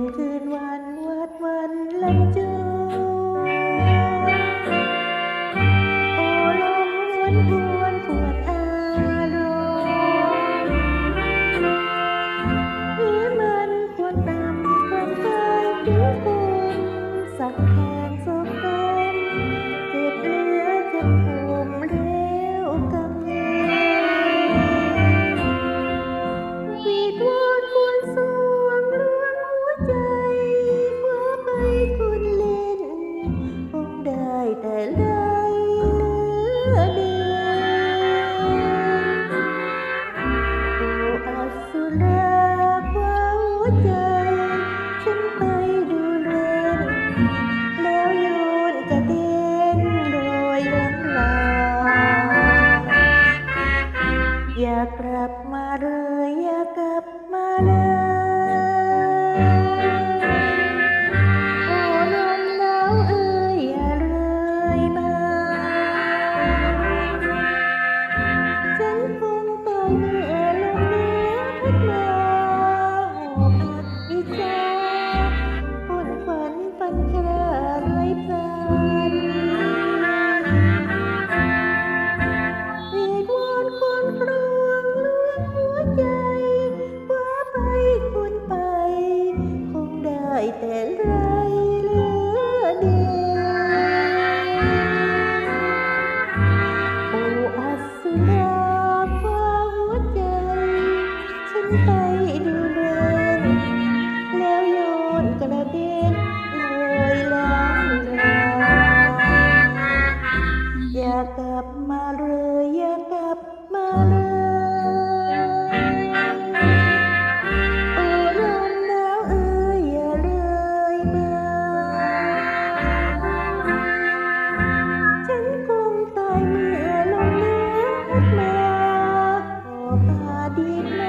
นคืนวันวัดวันลันจู birthday. ไปดูเดิน แล้วโยนกระเด็นลยลางลาอย่ากลับมาเลยอย่ากลับมาเลยโอ้ลมหนาวเอ้อย่าเลยมาฉันคงตายเมื่อลมหนาวพัมาขอพาดีม